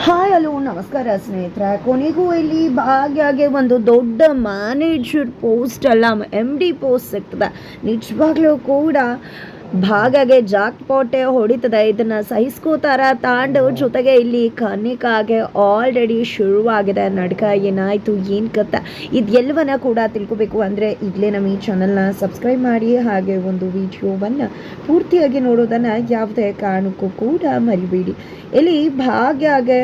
Hi hello, ನಮಸ್ಕಾರ ಸ್ನೇಹಿತರೆ. ಕೊನೆಗೂ ಇಲ್ಲಿ ಭಾಗ್ಯಾಗೆ ಒಂದು ದೊಡ್ಡ ಮ್ಯಾನೇಜರ್ ಪೋಸ್ಟ್ ಅಲ್ಲ ಎಂ ಡಿ ಪೋಸ್ಟ್ ಸಿಗ್ತದೆ. ನಿಜವಾಗ್ಲೂ ಕೂಡ ಭಾಗ್ಯಗೆ ಜಾಕ್ ಪೋಟೆ ಹೊಡಿತದೆ. ಇದನ್ನ ಸಹಿಸ್ಕೋತಾರ ತಾಂಡು ಜೊತೆಗೆ ಇಲ್ಲಿ ಕನಿಕಾಗೆ ಆಲ್ರೆಡಿ ಶುರುವಾಗಿದೆ. ನಡ್ಕ ಏನಾಯ್ತು, ಏನು ಕತ್ತ ಇದೆಲ್ಲವನ್ನ ಕೂಡ ತಿಳ್ಕೊಬೇಕು ಅಂದರೆ ಈಗಲೇ ನಮ್ಮ ಈ ಚಾನಲ್ನ ಸಬ್ಸ್ಕ್ರೈಬ್ ಮಾಡಿ. ಹಾಗೆ ಒಂದು ವಿಡಿಯೋವನ್ನು ಪೂರ್ತಿಯಾಗಿ ನೋಡೋದನ್ನು ಯಾವುದೇ ಕಾರಣಕ್ಕೂ ಕೂಡ ಮರಿಬೇಡಿ. ಇಲ್ಲಿ ಭಾಗ್ಯಾಗೆ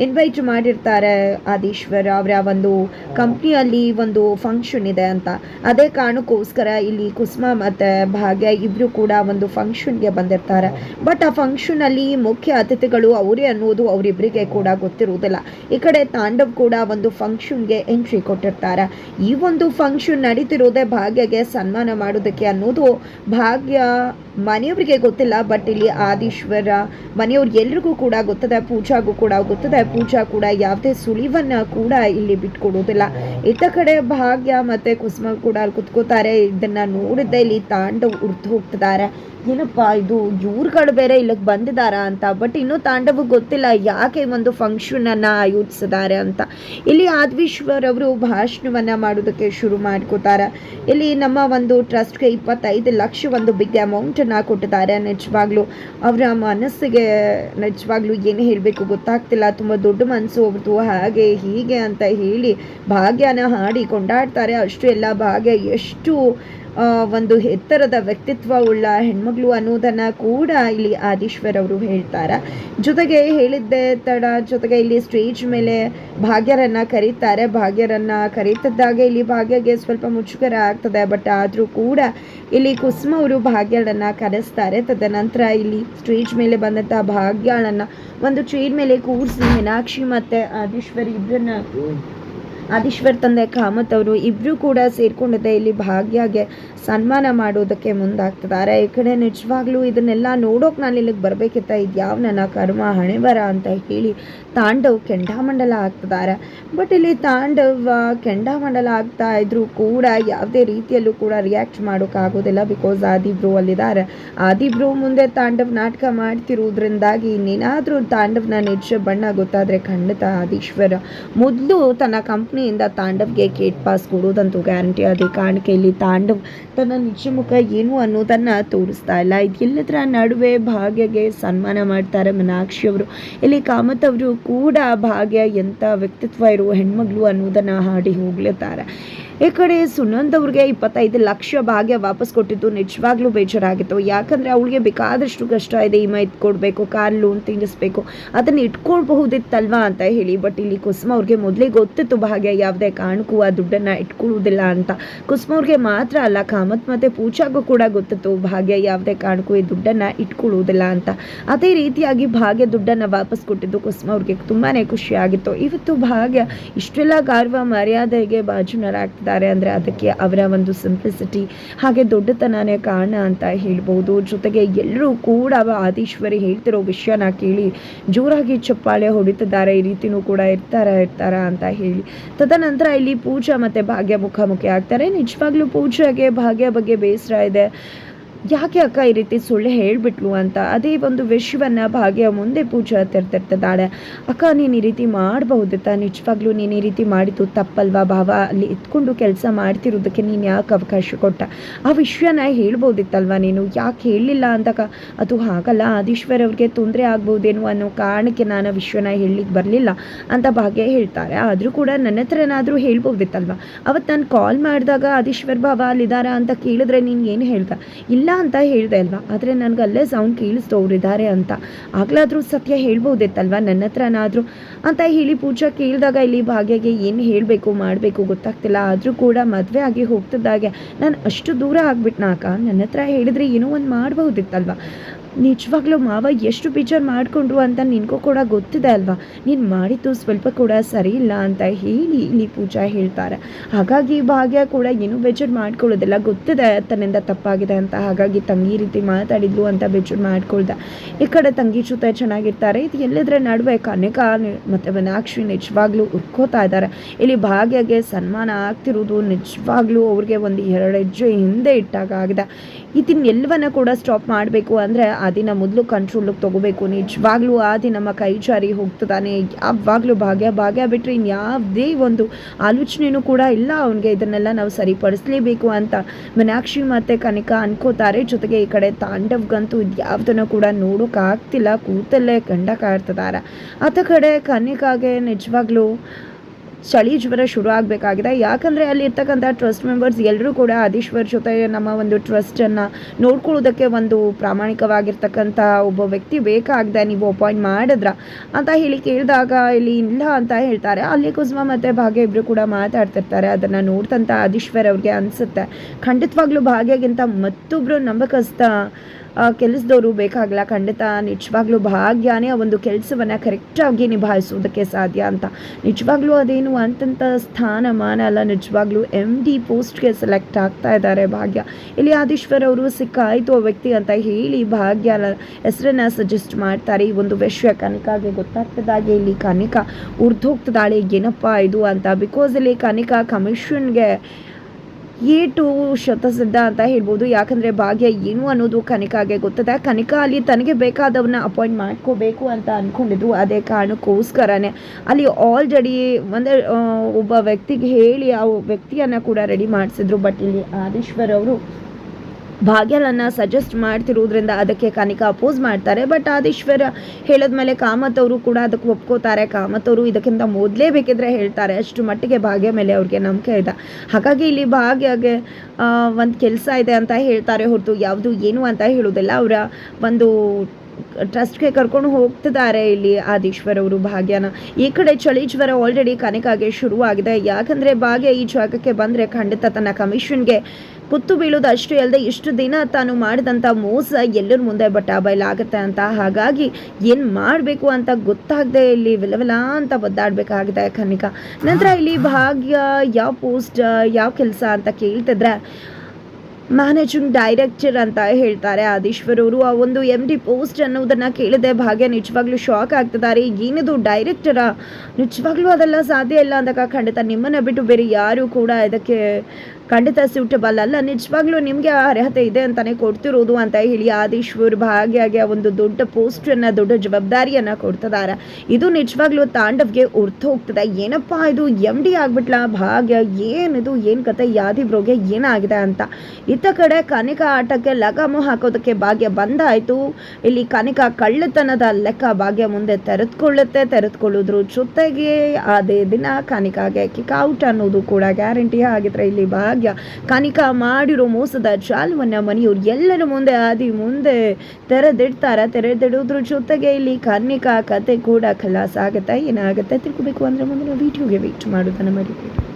ಇನ್ವೈಟ್ ಮಾಡಿರ್ತಾರೆ ಆದೀಶ್ವರ್ ಅವರ ಒಂದು ಕಂಪ್ನಿಯಲ್ಲಿ ಒಂದು ಫಂಕ್ಷನ್ ಇದೆ ಅಂತ. ಅದೇ ಕಾರಣಕ್ಕೋಸ್ಕರ ಇಲ್ಲಿ ಕುಸುಮ ಮತ್ತು ಭಾಗ್ಯ ಇಬ್ಬರು ಕೂಡ ಒಂದು ಫಂಕ್ಷನ್ಗೆ ಬಂದಿರ್ತಾರೆ. ಬಟ್ ಆ ಫಂಕ್ಷನಲ್ಲಿ ಮುಖ್ಯ ಅತಿಥಿಗಳು ಅವರೇ ಅನ್ನೋದು ಅವರಿಬ್ಬರಿಗೆ ಕೂಡ ಗೊತ್ತಿರುವುದಿಲ್ಲ. ಈ ಕಡೆ ತಾಂಡವ್ ಕೂಡ ಒಂದು ಫಂಕ್ಷನ್ಗೆ ಎಂಟ್ರಿ ಕೊಟ್ಟಿರ್ತಾರೆ. ಈ ಒಂದು ಫಂಕ್ಷನ್ ನಡೀತಿರೋದೇ ಭಾಗ್ಯಗೆ ಸನ್ಮಾನ ಮಾಡೋದಕ್ಕೆ ಅನ್ನೋದು ಭಾಗ್ಯ ಮನೆಯವರಿಗೆ ಗೊತ್ತಿಲ್ಲ ಬಟ್ ಇಲ್ಲಿ ಆದೀಶ್ವರ, ಮನೆಯವ್ರು ಎಲ್ರಿಗೂ ಕೂಡ ಗೊತ್ತದೆ, ಪೂಜಾಗೂ ಕೂಡ ಗೊತ್ತದೆ. ಪೂಜಾ ಕೂಡ ಯಾವುದೇ ಸುಳಿವನ್ನ ಕೂಡ ಇಲ್ಲಿ ಬಿಟ್ಕೊಡೋದಿಲ್ಲ. ಇತ್ತ ಕಡೆ ಭಾಗ್ಯ ಮತ್ತೆ ಕುಸುಮ ಕೂಡ ಅಲ್ಲಿ ಕುತ್ಕೋತಾರೆ. ಇದನ್ನ ನೋಡಿದ್ದೆ, ಇಲ್ಲಿ ತಾಂಡವ್ ಉರ್ದು ಹೋಗ್ತಿದ್ದಾರೆ. ಏನಪ್ಪ ಇದು ಇವ್ರುಗಳು ಬೇರೆ ಇಲ್ಲಿಗೆ ಬಂದಿದ್ದಾರಾ ಅಂತ, ಬಟ್ ಇನ್ನೂ ತಾಂಡವ ಗೊತ್ತಿಲ್ಲ ಯಾಕೆ ಒಂದು ಫಂಕ್ಷನ್ ಅನ್ನ ಆಯೋಜಿಸಿದ್ದಾರೆ ಅಂತ. ಇಲ್ಲಿ ಆದ್ವೀಶ್ವರ್ ಅವರು ಭಾಷಣವನ್ನ ಮಾಡೋದಕ್ಕೆ ಶುರು ಮಾಡ್ಕೋತಾರೆ ಇಲ್ಲಿ ನಮ್ಮ ಒಂದು ಟ್ರಸ್ಟ್ಗೆ ಇಪ್ಪತ್ತೈದು ಲಕ್ಷ ಒಂದು ಬಿಗ್ ಅಮೌಂಟನ್ನು ಕೊಟ್ಟಿದ್ದಾರೆ. ನಿಜವಾಗ್ಲೂ ಅವರ ಮನಸ್ಸಿಗೆ ನಿಜವಾಗ್ಲೂ ಏನು ಹೇಳಬೇಕು ಗೊತ್ತಾಗ್ತಿಲ್ಲ. ತುಂಬ ದೊಡ್ಡ ಮನಸ್ಸು ಅವ್ರದ್ದು ಹಾಗೆ ಹೀಗೆ ಅಂತ ಹೇಳಿ ಭಾಗ್ಯನ ಹಾಡಿ ಕೊಂಡಾಡ್ತಾರೆ. ಅಷ್ಟು ಎಲ್ಲ ಭಾಗ್ಯ ಎಷ್ಟು ಒಂದು ಎತ್ತರದ ವ್ಯಕ್ತಿತ್ವ ಉಳ್ಳ ಹೆಣ್ಮಗಳು ಅನ್ನೋದನ್ನು ಕೂಡ ಇಲ್ಲಿ ಆದೀಶ್ವರ್ ಅವರು ಹೇಳ್ತಾರೆ. ಜೊತೆಗೆ ಹೇಳಿದ್ದೆ ತಡ, ಜೊತೆಗೆ ಇಲ್ಲಿ ಸ್ಟೇಜ್ ಮೇಲೆ ಭಾಗ್ಯರನ್ನ ಕರೀತಾರೆ. ಭಾಗ್ಯರನ್ನ ಕರೀತಿದ್ದಾಗ ಇಲ್ಲಿ ಭಾಗ್ಯಗೆ ಸ್ವಲ್ಪ ಮುಜುಗರ ಆಗ್ತದೆ, ಬಟ್ ಆದರೂ ಕೂಡ ಇಲ್ಲಿ ಕುಸುಮ ಅವರು ಭಾಗ್ಯಳನ್ನು ಕರೆಸ್ತಾರೆ. ತದನಂತರ ಇಲ್ಲಿ ಸ್ಟೇಜ್ ಮೇಲೆ ಬಂದಂಥ ಭಾಗ್ಯಳನ್ನ ಒಂದು ಚೇರ್ ಮೇಲೆ ಕೂರಿಸಿ, ಮೀನಾಕ್ಷಿ ಮತ್ತೆ ಆದೀಶ್ವರ್ ಇಬ್ಬರನ್ನ ಆದೀಶ್ವರ್ ತಂದೆ ಕಾಮತ್ ಅವರು ಇಬ್ರು ಕೂಡ ಸೇರ್ಕೊಂಡಿದ್ದೆ. ಇಲ್ಲಿ ಭಾಗ್ಯಗೆ ಸನ್ಮಾನ ಮಾಡೋದಕ್ಕೆ ಮುಂದಾಗ್ತಿದ್ದಾರೆ. ಈ ಕಡೆ ನಿಜವಾಗ್ಲೂ ಇದನ್ನೆಲ್ಲ ನೋಡೋಕೆ ನಾನು ಇಲ್ಲಿಗೆ ಬರಬೇಕಿತ್ತ? ಇದು ಯಾವ ನನ್ನ ಕರ್ಮ? ಹಣೆ ಬರ ಅಂತ ಹೇಳಿ ತಾಂಡವ್ ಕೆಂಡಾಮಂಡಲ ಆಗ್ತಿದ್ದಾರೆ ಬಟ್ ಇಲ್ಲಿ ತಾಂಡವ್ ಕೆಂಡಾಮಂಡಲ ಆಗ್ತಾ ಇದ್ರು ಕೂಡ ಯಾವುದೇ ರೀತಿಯಲ್ಲೂ ಕೂಡ ರಿಯಾಕ್ಟ್ ಮಾಡೋಕ್ಕಾಗೋದಿಲ್ಲ ಬಿಕಾಸ್ ಆದಿಬ್ರು ಅಲ್ಲಿದ್ದಾರೆ. ಆದಿಬ್ರು ಮುಂದೆ ತಾಂಡವ್ ನಾಟಕ ಮಾಡ್ತಿರೋದ್ರಿಂದಾಗಿ ಇನ್ನೇನಾದರೂ ತಾಂಡವ್ನ ನಿಜ ಬಣ್ಣ ಗೊತ್ತಾದರೆ ಖಂಡಿತ ಆದೀಶ್ವರ ಮೊದಲು ತನ್ನ ಕಂಪ್ನಿಯಿಂದ ತಾಂಡವ್ಗೆ ಕೇಟ್ ಪಾಸ್ ಕೊಡೋದಂತೂ ಗ್ಯಾರಂಟಿ. ಅದೇ ಕಾರಣಕ್ಕೆ ಇಲ್ಲಿ ತಾಂಡವ್ ತನ್ನ ನಿಜ ಮುಖ ಏನು ಅನ್ನೋದನ್ನ ತೋರಿಸ್ತಾ ಇಲ್ಲ. ಇದೆಲ್ಲದರ ನಡುವೆ ಭಾಗ್ಯಗೆ ಸನ್ಮಾನ ಮಾಡ್ತಾರೆ ಮೀನಾಕ್ಷಿ ಅವರು. ಇಲ್ಲಿ ಕಾಮತ್ ಅವರು ಕೂಡ ಭಾಗ್ಯ ಎಂಥ ವ್ಯಕ್ತಿತ್ವ ಇರುವ ಹೆಣ್ಮಗಳು ಅನ್ನೋದನ್ನ ಹಾಡಿ ಹೋಗ್ಲತ್ತಾರೆ. ಈ ಕಡೆ ಸುನಂದ್ ಅವ್ರಿಗೆ ಇಪ್ಪತ್ತೈದು ಲಕ್ಷ ಭಾಗ್ಯ ವಾಪಸ್ ಕೊಟ್ಟಿದ್ದು ನಿಜವಾಗ್ಲೂ ಬೇಜಾರಾಗಿತ್ತು. ಯಾಕಂದರೆ ಅವಳಿಗೆ ಬೇಕಾದಷ್ಟು ಕಷ್ಟ ಇದೆ ಇಮ ಇಟ್ಕೊಡ್ಬೇಕು ಕಾರ್ ಲೋನ್ ತೀರಿಸ್ಬೇಕು, ಅದನ್ನು ಇಟ್ಕೊಳ್ಬಹುದಿತ್ತಲ್ವಾ ಅಂತ ಹೇಳಿ. ಬಟ್ ಇಲ್ಲಿ ಕುಸುಮ ಅವ್ರಿಗೆ ಮೊದಲೇ ಗೊತ್ತಿತ್ತು ಭಾಗ್ಯ ಯಾವುದೇ ಕಾರಣಕ್ಕೂ ಆ ದುಡ್ಡನ್ನು ಇಟ್ಕೊಳ್ಳೋದಿಲ್ಲ ಅಂತ. ಕುಸುಮ ಅವ್ರಿಗೆ ಮಾತ್ರ ಅಲ್ಲ, ಕಾಮತ್ ಮತ್ತು ಪೂಜಾಗೂ ಕೂಡ ಗೊತ್ತಿತ್ತು, ಭಾಗ್ಯ ಯಾವುದೇ ಕಾರಣಕ್ಕೂ ಈ ದುಡ್ಡನ್ನು ಇಟ್ಕೊಳ್ಳೋದಿಲ್ಲ ಅಂತ. ಅದೇ ರೀತಿಯಾಗಿ ಭಾಗ್ಯ ದುಡ್ಡನ್ನು ವಾಪಸ್ ಕೊಟ್ಟಿದ್ದು ಕುಸುಮ ಅವ್ರಿಗೆ ತುಂಬಾ ಖುಷಿಯಾಗಿತ್ತು. ಇವತ್ತು ಭಾಗ್ಯ ಇಷ್ಟೆಲ್ಲ ಗೌರವ, ಮರ್ಯಾದೆಗೆ ಬಾಜುನರಾಗ್ತಿದ್ದಾರೆ ಅಂದರೆ ಅದಕ್ಕೆ ಅವರ ಒಂದು ಸಿಂಪ್ಲಿಸಿಟಿ ಹಾಗೆ ದೊಡ್ಡತನನೇ ಕಾರಣ ಅಂತ ಹೇಳ್ಬೋದು. ಜೊತೆಗೆ ಎಲ್ಲರೂ ಕೂಡ ಆದೀಶ್ವರಿ ಹೇಳ್ತಿರೋ ವಿಷಯನ ಕೇಳಿ ಜೋರಾಗಿ ಚಪ್ಪಾಳೆ ಹೊಡಿತಿದ್ದಾರೆ, ಈ ರೀತಿನೂ ಕೂಡ ಇರ್ತಾರ ಇರ್ತಾರ ಅಂತ ಹೇಳಿ. ತದನಂತರ ಇಲ್ಲಿ ಪೂಜಾ ಮತ್ತು ಭಾಗ್ಯ ಮುಖಾಮುಖಿ ಆಗ್ತಾರೆ. ನಿಜವಾಗ್ಲೂ ಪೂಜಾಗೆ ಭಾಗ್ಯ ಬಗ್ಗೆ ಬೇಸರ ಇದೆ. ಯಾಕೆ ಅಕ್ಕ ಈ ರೀತಿ ಸುಳ್ಳು ಹೇಳಿಬಿಟ್ಲು ಅಂತ? ಅದೇ ಒಂದು ವಿಷಯವನ್ನು ಭಾಗ್ಯ ಮುಂದೆ ಪೂಜಾ ತೆರ್ತಿರ್ತಿದ್ದಾಳೆ ಅಕ್ಕ, ನೀನು ಈ ರೀತಿ ಮಾಡಬಹುದಿತ್ತ ನಿಜವಾಗ್ಲೂ ನೀನು ಈ ರೀತಿ ಮಾಡಿದ್ದು ತಪ್ಪಲ್ವಾ ಭಾವ? ಅಲ್ಲಿ ಇತ್ಕೊಂಡು ಕೆಲಸ ಮಾಡ್ತಿರೋದಕ್ಕೆ ನೀನು ಯಾಕೆ ಅವಕಾಶ ಕೊಟ್ಟ? ಆ ವಿಷಯನ ಹೇಳ್ಬೋದಿತ್ತಲ್ವಾ ನೀನು? ಯಾಕೆ ಹೇಳಲಿಲ್ಲ ಅಂತಕ ಅದು ಹಾಗಲ್ಲ. ಆದೀಶ್ವರ್ ಅವ್ರಿಗೆ ತೊಂದರೆ ಆಗ್ಬೋದೇನೋ ಅನ್ನೋ ಕಾರಣಕ್ಕೆ ನಾನು ಆ ವಿಷಯನ ಹೇಳಲಿಕ್ಕೆ ಬರಲಿಲ್ಲ ಅಂತ ಭಾಗ್ಯ ಹೇಳ್ತಾರೆ. ಆದರೂ ಕೂಡ ನನ್ನ ಹತ್ರನಾದರೂ ಹೇಳ್ಬೋದಿತ್ತಲ್ವಾ? ಅವತ್ತು ನಾನು ಕಾಲ್ ಮಾಡಿದಾಗ ಆದೀಶ್ವರ್ ಭಾವ ಅಲ್ಲಿದ್ದಾರಾ ಅಂತ ಕೇಳಿದ್ರೆ ನೀನು ಏನು ಹೇಳ್ತಾ ಇಲ್ಲ ಅಂತ ಹೇಳಿದೆ ಅಲ್ವಾ? ಆದರೆ ನನಗೆ ಅಲ್ಲೇ ಸೌಂಡ್ ಕೇಳಿಸ್ತು ಅವ್ರಿದ್ದಾರೆ ಅಂತ. ಆಗಲಾದರೂ ಸತ್ಯ ಹೇಳ್ಬೋದಿತ್ತಲ್ವಾ? ನನ್ನ ಹತ್ರನಾದರೂ ಅಂತ ಹೇಳಿ ಪೂಜಾ ಕೇಳಿದಾಗ ಇಲ್ಲಿ ಭಾಗ್ಯಗೆ ಏನು ಹೇಳಬೇಕು, ಮಾಡಬೇಕು ಗೊತ್ತಾಗ್ತಿಲ್ಲ. ಆದರೂ ಕೂಡ ಮದುವೆ ಆಗಿ ಹೋಗ್ತಿದ್ದಾಗೆ. ನಾನು ಅಷ್ಟು ದೂರ ಆಗ್ಬಿಟ್ನಾಕ? ನನ್ನ ಹತ್ರ ಹೇಳಿದರೆ ಏನೋ ಒಂದು ಮಾಡ್ಬಹುದಿತ್ತಲ್ವಾ ನಿಜವಾಗ್ಲೂ ಮಾವ, ಎಷ್ಟು ಬೇಜಾರು ಮಾಡಿಕೊಂಡ್ರು ಅಂತ ನಿನಗೂ ಕೂಡ ಗೊತ್ತಿದೆ ಅಲ್ವಾ? ನೀನು ಮಾಡಿದ್ದು ಸ್ವಲ್ಪ ಕೂಡ ಸರಿ ಇಲ್ಲ ಅಂತ ಹೇಳಿ ಇಲ್ಲಿ ಪೂಜಾ ಹೇಳ್ತಾರೆ. ಹಾಗಾಗಿ ಭಾಗ್ಯ ಕೂಡ ಏನು ಬೇಜಾರು ಮಾಡ್ಕೊಳ್ಳೋದಿಲ್ಲ. ಗೊತ್ತಿದೆ ತನ್ನಿಂದ ತಪ್ಪಾಗಿದೆ ಅಂತ. ಹಾಗಾಗಿ ತಂಗಿ ರೀತಿ ಮಾತಾಡಿದ್ಲು ಅಂತ ಬೇಜಾರು ಮಾಡ್ಕೊಳ್ದೆ. ಈ ಕಡೆ ತಂಗಿ ಜೊತೆ ಚೆನ್ನಾಗಿರ್ತಾರೆ. ಇದು ಎಲ್ಲಿದ್ರೆ ನಡುವೆ ಕನಕ ಮತ್ತು ಮೀನಾಕ್ಷಿ ನಿಜವಾಗ್ಲೂ ಉರ್ಕೋತಾ ಇದ್ದಾರೆ. ಇಲ್ಲಿ ಭಾಗ್ಯಗೆ ಸನ್ಮಾನ ಆಗ್ತಿರೋದು ನಿಜವಾಗ್ಲೂ ಅವ್ರಿಗೆ ಒಂದು ಎರಡು ಹೆಜ್ಜೆ ಹಿಂದೆ ಇಟ್ಟಾಗ ಆಗಿದೆ. ಇದನ್ನೆಲ್ಲವನ್ನ ಕೂಡ ಸ್ಟಾಪ್ ಮಾಡಬೇಕು ಅಂದರೆ ಆದಿನ ಮೊದಲು ಕಂಟ್ರೋಲಿಗೆ ತೊಗೋಬೇಕು. ನಿಜವಾಗ್ಲೂ ಆದಿ ನಮ್ಮ ಕೈ ಜಾರಿ ಹೋಗ್ತದಾನೆ. ಯಾವಾಗಲೂ ಭಾಗ್ಯ ಭಾಗ್ಯ ಬಿಟ್ಟರೆ ಇನ್ಯಾವುದೇ ಒಂದು ಆಲೋಚನೆಯೂ ಕೂಡ ಇಲ್ಲ. ಅವನಿಗೆ ಇದನ್ನೆಲ್ಲ ನಾವು ಸರಿಪಡಿಸಲೇಬೇಕು ಅಂತ ಮೀನಾಕ್ಷಿ ಮತ್ತು ಕನಿಕಾ ಅನ್ಕೋತಾರೆ. ಜೊತೆಗೆ ಈ ಕಡೆ ತಾಂಡವ್ಗಂತೂ ಯಾವುದನ್ನು ಕೂಡ ನೋಡೋಕ್ಕಾಗ್ತಿಲ್ಲ ಕೂತಲ್ಲೇ ಗಂಡ ಕಾಡ್ತಿದ್ದಾರೆ ಆತ ಕಡೆ ಕನಿಕಾಗೆ ನಿಜವಾಗ್ಲೂ ಚಳಿ ಜ್ವರ ಶುರು ಆಗಬೇಕಾಗಿದೆ. ಯಾಕಂದರೆ ಅಲ್ಲಿರ್ತಕ್ಕಂಥ ಟ್ರಸ್ಟ್ ಮೆಂಬರ್ಸ್ ಎಲ್ಲರೂ ಕೂಡ ಆದೀಶ್ವರ್ ಜೊತೆ ನಮ್ಮ ಒಂದು ಟ್ರಸ್ಟನ್ನು ನೋಡ್ಕೊಳ್ಳೋದಕ್ಕೆ ಒಂದು ಪ್ರಾಮಾಣಿಕವಾಗಿರ್ತಕ್ಕಂಥ ಒಬ್ಬ ವ್ಯಕ್ತಿ ಬೇಕಾಗಿದೆ. ನೀವು ಅಪಾಯಿಂಟ್ ಮಾಡಿದ್ರ ಅಂತ ಹೇಳಿ ಕೇಳಿದಾಗ ಇಲ್ಲಿ ಇಲ್ಲ ಅಂತ ಹೇಳ್ತಾರೆ. ಅಲ್ಲಿ ಕುಸುಮ ಮತ್ತು ಭಾಗ್ಯ ಇಬ್ಬರು ಕೂಡ ಮಾತಾಡ್ತಿರ್ತಾರೆ. ಅದನ್ನು ನೋಡ್ತಂಥ ಆದೀಶ್ವರ್ ಅವ್ರಿಗೆ ಅನಿಸುತ್ತೆ. ಖಂಡಿತವಾಗ್ಲೂ ಭಾಗ್ಯಗಿಂತ ಮತ್ತೊಬ್ಬರು ನಂಬಕಸ್ತ ಕೆಲಸದವರು ಬೇಕಾಗಲ್ಲ ಖಂಡಿತ ನಿಜವಾಗ್ಲೂ ಭಾಗ್ಯನೇ ಆ ಒಂದು ಕೆಲಸವನ್ನು ಕರೆಕ್ಟಾಗಿ ನಿಭಾಯಿಸೋದಕ್ಕೆ ಸಾಧ್ಯ ಅಂತ. ನಿಜವಾಗ್ಲೂ ಅದೇನು ಅಂತಂತ ಸ್ಥಾನಮಾನ ಅಲ್ಲ. ನಿಜವಾಗ್ಲೂ ಎಂ ಡಿ ಪೋಸ್ಟ್ಗೆ ಸೆಲೆಕ್ಟ್ ಆಗ್ತಾ ಇದ್ದಾರೆ ಭಾಗ್ಯ. ಇಲ್ಲಿ ಆದೀಶ್ವರ್ ಅವರು ಸಿಕ್ಕಾಯಿತು ಆ ವ್ಯಕ್ತಿ ಅಂತ ಹೇಳಿ ಭಾಗ್ಯ ಹೆಸರನ್ನ ಸಜೆಸ್ಟ್ ಮಾಡ್ತಾರೆ. ಈ ಒಂದು ವಿಷಯ ಕನಿಕಾಗೆ ಗೊತ್ತಾಗ್ತದಾಗೆ ಇಲ್ಲಿ ಕನಿಕಾ ಉರ್ದೋಗ್ತದಾಳೆ. ಏನಪ್ಪ ಇದು ಅಂತ? ಬಿಕಾಸ್ ಇಲ್ಲಿ ಕನಿಕಾ ಕಮಿಷನ್ಗೆ ಏಟು ಶತಸಿದ್ಧ ಅಂತ ಹೇಳ್ಬೋದು. ಯಾಕಂದರೆ ಭಾಗ್ಯ ಏನು ಅನ್ನೋದು ಕನಿಕಾಗೆ ಗೊತ್ತದೆ. ಕನಿಕಾ ಅಲ್ಲಿ ತನಗೆ ಬೇಕಾದವನ್ನ ಅಪಾಯಿಂಟ್ ಮಾಡ್ಕೋಬೇಕು ಅಂತ ಅಂದ್ಕೊಂಡಿದ್ರು ಅದೇ ಕಾರಣಕ್ಕೋಸ್ಕರನೇ ಅಲ್ಲಿ ಆಲ್ರೆಡಿ ಒಂದು ಒಬ್ಬ ವ್ಯಕ್ತಿಗೆ ಹೇಳಿ ಆ ವ್ಯಕ್ತಿಯನ್ನು ಕೂಡ ರೆಡಿ ಮಾಡಿಸಿದ್ರು. ಬಟ್ ಇಲ್ಲಿ ಆದೀಶ್ವರ್ ಅವರು ಭಾಗ್ಯಲನ್ನ ಸಜೆಸ್ಟ್ ಮಾಡ್ತಿರೋದ್ರಿಂದ ಅದಕ್ಕೆ ಕನಿಕಾ ಅಪೋಸ್ ಮಾಡ್ತಾರೆ. ಬಟ್ ಆದೀಶ್ವರ ಹೇಳಿದ್ಮೇಲೆ ಕಾಮತ್ ಅವರು ಕೂಡ ಅದಕ್ಕೆ ಒಪ್ಕೋತಾರೆ. ಕಾಮತ್ ಅವರು ಇದಕ್ಕಿಂತ ಮೊದಲೇ ಬೇಕಿದ್ರೆ ಹೇಳ್ತಾರೆ. ಅಷ್ಟು ಮಟ್ಟಿಗೆ ಭಾಗ್ಯ ಮೇಲೆ ಅವ್ರಿಗೆ ನಂಬಿಕೆ ಇದೆ. ಹಾಗಾಗಿ ಇಲ್ಲಿ ಭಾಗ್ಯಗೆ ಒಂದು ಕೆಲಸ ಇದೆ ಅಂತ ಹೇಳ್ತಾರೆ ಹೊರತು ಯಾವುದು ಏನು ಅಂತ ಹೇಳೋದಿಲ್ಲ ಅವರ ಒಂದು ಟ್ರಸ್ಟ್ಗೆ ಕರ್ಕೊಂಡು ಹೋಗ್ತಿದ್ದಾರೆ ಇಲ್ಲಿ ಆದೀಶ್ವರ್ ಅವರು, ಭಾಗ್ಯನ. ಈ ಕಡೆ ಚಳಿ ಜ್ವರ ಆಲ್ರೆಡಿ ಕನಕಾಗೆ ಶುರುವಾಗಿದೆ. ಯಾಕಂದರೆ ಭಾಗ್ಯ ಈ ಜಾಗಕ್ಕೆ ಬಂದರೆ ಖಂಡಿತ ತನ್ನ ಕಮಿಷನ್ಗೆ ಪುತ್ತು ಬೀಳೋದು ಅಷ್ಟೇ ಅಲ್ಲದೆ ಇಷ್ಟು ದಿನ ತಾನು ಮಾಡಿದಂಥ ಮೋಸ ಎಲ್ಲರ ಮುಂದೆ ಬಟ್ಟ ಬಯಲಾಗುತ್ತೆ ಅಂತ. ಹಾಗಾಗಿ ಏನು ಮಾಡಬೇಕು ಅಂತ ಗೊತ್ತಾಗದೆ ಇಲ್ಲಿ ವಿಲವಿಲ ಅಂತ ಒದ್ದಾಡಬೇಕಾಗಿದೆ ಕನಿಕ ನಂತರ ಇಲ್ಲಿ ಭಾಗ್ಯ, ಯಾವ ಪೋಸ್ಟ್ ಯಾವ ಕೆಲಸ ಅಂತ ಕೇಳ್ತಿದ್ರೆ ಮ್ಯಾನೇಜಿಂಗ್ ಡೈರೆಕ್ಟರ್ ಅಂತ ಹೇಳ್ತಾರೆ ಆದೀಶ್ವರ್ ಅವರು ಆ ಒಂದು ಎಂ ಡಿ ಪೋಸ್ಟ್ ಅನ್ನೋದನ್ನು ಕೇಳಿದೆ ಭಾಗ್ಯ ನಿಜವಾಗ್ಲೂ ಶಾಕ್ ಆಗ್ತಿದ್ದಾರೆ ಏನಿದು ಡೈರೆಕ್ಟರ ನಿಜವಾಗ್ಲೂ ಅದೆಲ್ಲ ಸಾಧ್ಯ ಇಲ್ಲ ಅಂದಾಗ ಖಂಡಿತ ನಿಮ್ಮನ್ನು ಬಿಟ್ಟು ಬೇರೆ ಯಾರು ಕೂಡ ಇದಕ್ಕೆ ಖಂಡಿತ ಸೂಟಬಲ್ ಅಲ್ಲ. ನಿಜವಾಗ್ಲೂ ನಿಮಗೆ ಆ ಅರ್ಹತೆ ಇದೆ ಅಂತಾನೆ ಕೊಡ್ತಿರೋದು ಅಂತ ಹೇಳಿ ಆದೀಶ್ವರ್ ಭಾಗ್ಯಗೆ ಆ ಒಂದು ದೊಡ್ಡ ಪೋಸ್ಟನ್ನು ದೊಡ್ಡ ಜವಾಬ್ದಾರಿಯನ್ನು ಕೊಡ್ತಿದ್ದಾರೆ. ಇದು ನಿಜವಾಗ್ಲೂ ತಾಂಡವ್ಗೆ ಉರ್ತು ಹೋಗ್ತದೆ. ಏನಪ್ಪಾ ಇದು ಎಂ ಡಿ ಆಗ್ಬಿಟ್ಲ? ಭಾಗ್ಯ, ಏನಿದು? ಏನು ಕತೆ? ಯಾದಿಬ್ರೋಗೆ ಏನಾಗಿದೆ ಅಂತ. ಇತ್ತ ಕಡೆ ಕನಿಕಾ ಆಟಕ್ಕೆ ಲಗಾಮು ಹಾಕೋದಕ್ಕೆ ಭಾಗ್ಯ ಬಂದಾಯಿತು. ಇಲ್ಲಿ ಕನಿಕಾ ಕಳ್ಳತನದ ಲೆಕ್ಕ ಭಾಗ್ಯ ಮುಂದೆ ತೆರೆದುಕೊಳ್ಳುತ್ತೆ. ತೆರೆದುಕೊಳ್ಳೋದ್ರ ಜೊತೆಗೆ ಅದೇ ದಿನ ಕನಿಕಾಗೆ ಕಿಕ್ಔಟ್ ಅನ್ನೋದು ಕೂಡ ಗ್ಯಾರಂಟಿ ಆಗಿದ್ರೆ ಇಲ್ಲಿ ಭಾಗ್ಯ. ಕನಿಕಾ ಮಾಡಿರೋ ಮೋಸದ ಜಾಲವನ್ನ ಮನೆಯವ್ರು ಎಲ್ಲರ ಮುಂದೆ ಆದಿ ಮುಂದೆ ತೆರೆದಿಡ್ತಾರೆ. ತೆರೆದಿಡೋದ್ರ ಜೊತೆಗೆ ಇಲ್ಲಿ ಕನಿಕಾ ಕತೆ ಕೂಡ ಖಲಾಸ ಆಗುತ್ತೆ ಏನಾಗುತ್ತೆ ತಿಳ್ಕೊಬೇಕು ಅಂದ್ರೆ ಮುಂದಿನ ವೀಡಿಯೋಗೆ ವೇಟ್ ಮಾಡೋದನ್ನ ಮರಿಬೇಡಿ.